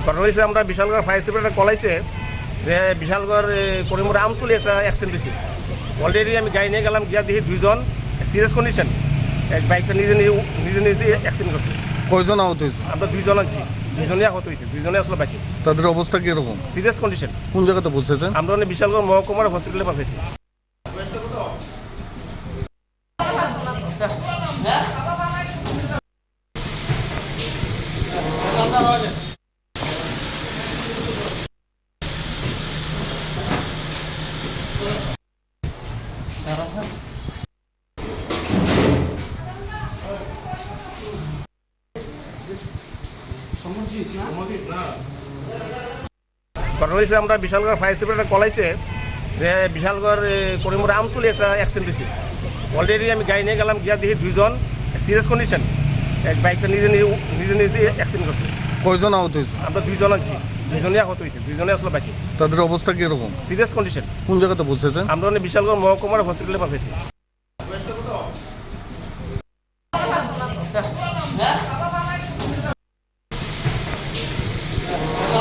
ঘটনা হয়েছে আমরা বিশালগড় ফায়ার সার্ভিস কলাইছে যে বিশালগড় এ, করিমপুর আমতুলি একটা অ্যাক্সিডেন্ট হয়েছে অলরেডি আমি গাড়ি নিয়ে গেলাম গিয়া দেখি দুইজন সিরিয়াস কন্ডিশন বাইকটা নিজে নিজে নিজে নিজে অ্যাক্সিডেন্ট করছে। কয়জন আহত হয়েছে? আমরা দুইজন আনছি। দুইজনে আহত হয়েছে দুইজনে আসলে বাঁচি। তাদের অবস্থা কীরকম? সিরিয়াস কন্ডিশন কোন জায়গাতে বসেছেন আমরা ওখানে বিশালগড় মহকুমার হসপিটালে পাঠাইছি ঘটনা হয়েছে আমরা বিশালগড় ফায়ার সার্ভিস কলাইছে যে বিশালগড় এ, করিমপুর আমতুলি একটা অ্যাক্সিডেন্ট হয়েছে। অলরেডি আমি গাড়ি নিয়ে গেলাম গিয়া দেখি দুইজন সিরিয়াস কন্ডিশন এক বাইকটা নিজে নিজে নিজে নিজে অ্যাক্সিডেন্ট করছে। কয়জন আহত হয়েছে? আমরা দুইজন আনছি দুইজনে আহত হয়েছে দুইজনে আসলে বাঁচি তাদের অবস্থা কীরকম? সিরিয়াস কন্ডিশন কোন জায়গাতে বসেছেন আমরা ওখানে বিশালগড় মহকুমার হসপিটালে পাঠাইছি।